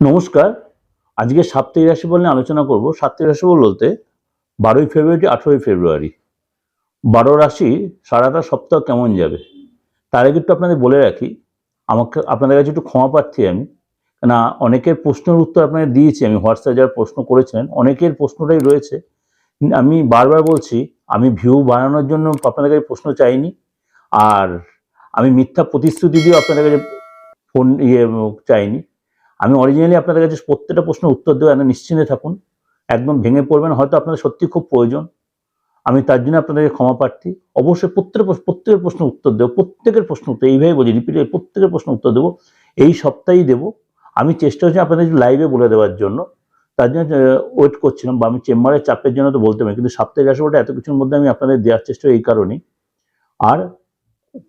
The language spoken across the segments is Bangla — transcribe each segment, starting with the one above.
নমস্কার। আজকে সাপ্তাহিক রাশিফল নিয়ে আলোচনা করব। সাপ্তাহিক রাশিফল বলতে বারোই ফেব্রুয়ারি আঠেরোই ফেব্রুয়ারি। বারো রাশি সারাটা সপ্তাহ কেমন যাবে? তার আগে একটু আপনাদের বলে রাখি, আমাকে আপনাদের কাছে একটু ক্ষমা প্রার্থী আমি। না অনেকের প্রশ্নের উত্তর আপনাদের দিয়েছি, আমি হোয়াটসঅ্যাপে যারা প্রশ্ন করেছিলেন অনেকের প্রশ্নটাই রয়েছে। আমি বারবার বলছি, আমি ভিউ বানানোর জন্য আপনাদের কাছে প্রশ্ন চাইনি। আর আমি মিথ্যা প্রতিশ্রুতি দিয়েও আপনাদের কাছে ফোন ইয়ে চাইনি। আমি অরিজিনালি আপনাদের কাছে প্রত্যেকটা প্রশ্নের উত্তর দেবো আপনি নিশ্চিন্তে থাকুন। একদম ভেঙে পড়বেন, হয়তো আপনাদের সত্যি খুব প্রয়োজন। আমি তার জন্য আপনাদেরকে ক্ষমা প্রার্থী। অবশ্যই প্রত্যেকের প্রশ্ন- প্রত্যেকের প্রশ্ন উত্তর দেবো, প্রত্যেকের প্রশ্ন উত্তর, এইভাবে বলি রিপিট প্রত্যেকের প্রশ্ন উত্তর দেবো। এই সপ্তাহেই দেবো। আমি চেষ্টা করছি আপনাদের লাইভে বলে দেওয়ার জন্য। তার জন্য ওয়েট করছিলাম বা আমি চেম্বারের চাপের জন্য তো বলতে পারি, কিন্তু সাপ্তাহিক রাশিফলটা এত কিছুর মধ্যে আমি আপনাদের দেওয়ার চেষ্টা এই কারণেই। আর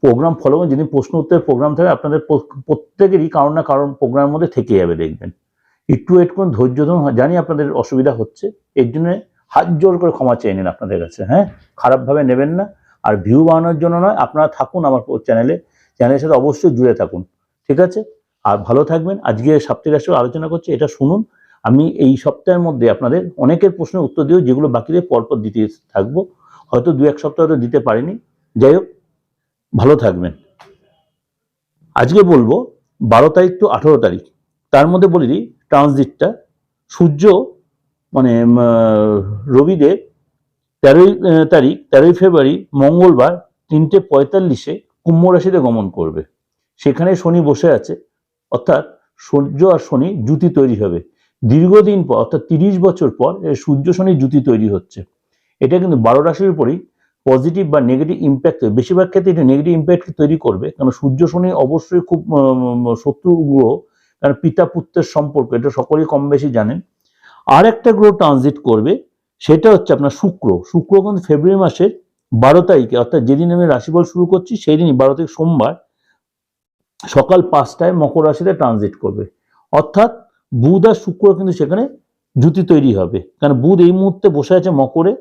প্রোগ্রাম ফলো করুন যিনি প্রশ্ন উত্তরের প্রোগ্রাম থাকে আপনাদের প্রত্যেকেরই কারণ না কারণ প্রোগ্রামের মধ্যে থেকে যাবে, দেখবেন। একটু ওয়েট করুন, ধৈর্য ধরুন জানি আপনাদের অসুবিধা হচ্ছে। এর জন্য হাত জোর করে ক্ষমা চেয়ে নিন আপনাদের কাছে হ্যাঁ? খারাপভাবে নেবেন না। আর ভিউ বানানোর জন্য নয়, আপনারা থাকুন আমার চ্যানেলে চ্যানেলের সাথে অবশ্যই জুড়ে থাকুন, ঠিক আছে? আর ভালো থাকবেন। আজকে সাপ্তাহিক রাশি আলোচনা করছি, এটা শুনুন। আমি এই সপ্তাহের মধ্যে আপনাদের অনেকের প্রশ্নের উত্তর দিও যেগুলো বাকিদের পরপর দিতে থাকব। হয়তো দু এক সপ্তাহ দিতে পারিনি। যাই হোক ভালো থাকবেন। আজকে বলব বারো তারিখ টু আঠেরো তারিখ, তার মধ্যে বলে দিই ট্রানজিটটা। সূর্য মানে রবিদের তেরোই তারিখ, তেরোই ফেব্রুয়ারি, মঙ্গলবার তিনটে পঁয়তাল্লিশে কুম্ভ রাশিতে গমন করবে। সেখানে শনি বসে আছে, অর্থাৎ সূর্য আর শনি জুতি তৈরি হবে। দীর্ঘদিন পর, অর্থাৎ তিরিশ বছর পর সূর্য, শনি জুতি তৈরি হচ্ছে। এটা কিন্তু বারো রাশির উপরই পজিটিভ বা নেগেটিভ ইম্প্যাক্ট বেশিরভাগ ক্ষেত্রে এটা নেগেটিভ ইম্প্যাক্ট তৈরি করবে। কারণ সূর্য শনি অবশ্যই খুব শত্রু গ্রহ, কারণ পিতা পুত্রের সম্পর্ক, এটা সকলেই কম বেশি জানেন। আর একটা গ্রহ ট্রানজিট করবে, সেটা হচ্ছে আপনার শুক্র। শুক্র কিন্তু ফেব্রুয়ারি মাসের বারো তারিখে, অর্থাৎ যেদিন আমি রাশিফল শুরু করছি সেই দিনই বারো তারিখ সোমবার, সকাল পাঁচটায় মকর রাশিতে ট্রানজিট করবে। অর্থাৎ বুধ আর শুক্র কিন্তু সেখানে জুতি তৈরি হবে। কারণ বুধ এই মুহূর্তে বসে আছে মকরে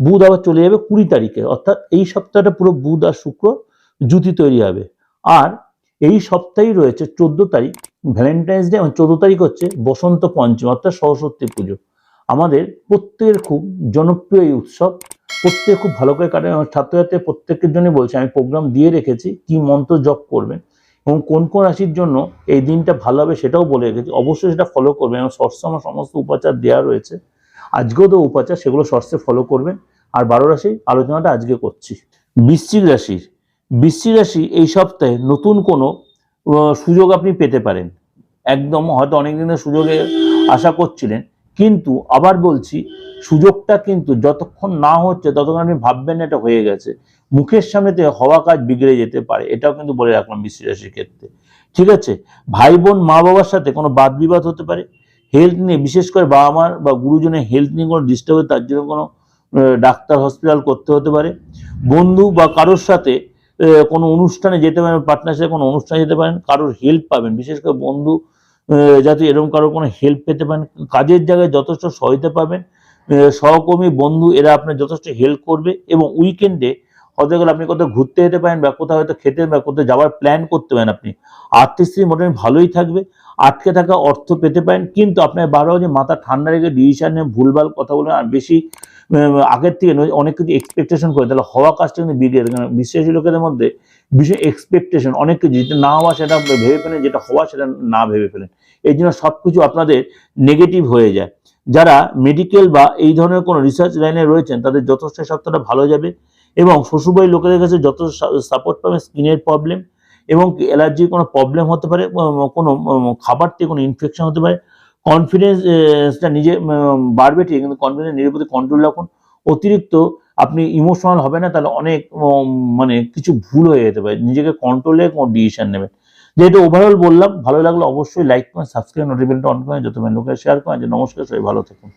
বুধ আবার চলে যাবে কুড়ি তারিখে, অর্থাৎ এই সপ্তাহটা পুরো বুধ আর শুক্র জুতি তৈরি হবে। আর এই সপ্তাহেই রয়েছে চোদ্দ তারিখ ভ্যালেন্টাইন্স ডে এবং চোদ্দ তারিখ হচ্ছে বসন্ত পঞ্চম, অর্থাৎ সরস্বতী পুজো। আমাদের প্রত্যেকের খুব জনপ্রিয় এই উৎসব। প্রত্যেকে খুব ভালো করে কাটে এবং ছাত্রছাত্রী প্রত্যেকের জন্য বলছে, আমি প্রোগ্রাম দিয়ে রেখেছি কি মন্ত্র জপ করবেন এবং কোন কোন রাশির জন্য এই দিনটা ভালো হবে সেটাও বলে রেখেছি। অবশ্যই সেটা ফলো করবেন। এবং শর্টসে সমস্ত উপাচার দেওয়া রয়েছে। আজকেও তো উপাচার, সেগুলো শর্টসে ফলো করবেন। আর বারো রাশি আলোচনাটা আজকে করছি। বৃশ্চিক রাশির, বৃশ্চিক রাশি এই সপ্তাহে নতুন কোনো সুযোগ আপনি পেতে পারেন। একদম হয়তো অনেক দিনের সুযোগে আশা করছিলেন, কিন্তু আবার বলছি, সুযোগটা কিন্তু যতক্ষণ না হচ্ছে, ততক্ষণ আপনি ভাববেন না এটা হয়ে গেছে। মুখের সামনেতে হওয়া কাজ বিগড়ে যেতে পারে, এটাও কিন্তু বলে রাখলাম বৃশ্চিক রাশির ক্ষেত্রে। ঠিক আছে? ভাই বোন মা বাবার সাথে কোনো বাদ বিবাদ হতে পারে? হেলথ নিয়ে, বিশেষ করে বাবা মার বা গুরুজনের হেলথ নিয়ে কোনো ডিস্টার্ব হয় তার জন্য কোনো ডাক্তার হসপিটাল করতে হতে পারে। বন্ধু বা কারোর সাথে কোনো অনুষ্ঠানে যেতে পারেন পার্টনার সাথে কোনো অনুষ্ঠানে যেতে পারেন, কারোর হেল্প পাবেন। বিশেষ করে বন্ধু যাতে এরকম কারোর কোনো হেল্প পেতে পারেন, কাজের জায়গায় যথেষ্ট সহায়তা পাবেন। সহকর্মী, বন্ধু, এরা আপনার যথেষ্ট হেল্প করবে এবং উইকেন্ডে গেলে আপনি কোথাও ঘুরতে যেতে পারেন বা কোথাও হয়তো খেতে বা কোথাও যাওয়ার প্ল্যান করতে পারেন আপনি। আর্থিক স্থিতি মোটামুটি ভালোই থাকবে, আটকে থাকা অর্থ পেতে পারেন, কিন্তু আপনার বারো যে মাথা ঠান্ডা রেখে ডিসিশন নিয়ে ভুলভাল কথা বলে আর বেশি আগের থেকে অনেক কিছু এক্সপেকটেশন করে, তাহলে হওয়া কাজটা কিন্তু বিগড়ে। কারণ বিশ্বাসী লোকেদের মধ্যে বিশেষ এক্সপেকটেশন অনেক কিছু যেটা না হওয়া সেটা ভেবে ফেলেন, যেটা হওয়া সেটা না ভেবে ফেলেন। এই জন্য সব কিছু আপনাদের নেগেটিভ হয়ে যায়। যারা মেডিকেল বা এই ধরনের কোনো রিসার্চ লাইনে রয়েছেন, তাদের যথেষ্ট সপ্তাহটা ভালো যাবে। এবং শ্বশুরবাড়ির লোকেদের কাছে যত সাপোর্ট পাবে স্কিনের প্রবলেম এবং অ্যালার্জির কোনো প্রবলেম হতে পারে কোনো খাবার থেকে কোনো ইনফেকশন হতে পারে কনফিডেন্সটা নিজে বাড়বে ঠিক কিন্তু কনফিডেন্স নিজের প্রতি কন্ট্রোল রাখুন। অতিরিক্ত আপনি ইমোশনাল হবে না, তাহলে অনেক মানে কিছু ভুল হয়ে যেতে পারে, নিজেকে কন্ট্রোলে কোনো ডিসিশন নেবেন। যেহেতু ওভারঅল বললাম, ভালো লাগল অবশ্যই লাইক করেন সাবস্ক্রাইব নোটিফিকেশনটা অন করেন যত লোকের শেয়ার করেন যে নমস্কার, সবাই ভালো থাকুন।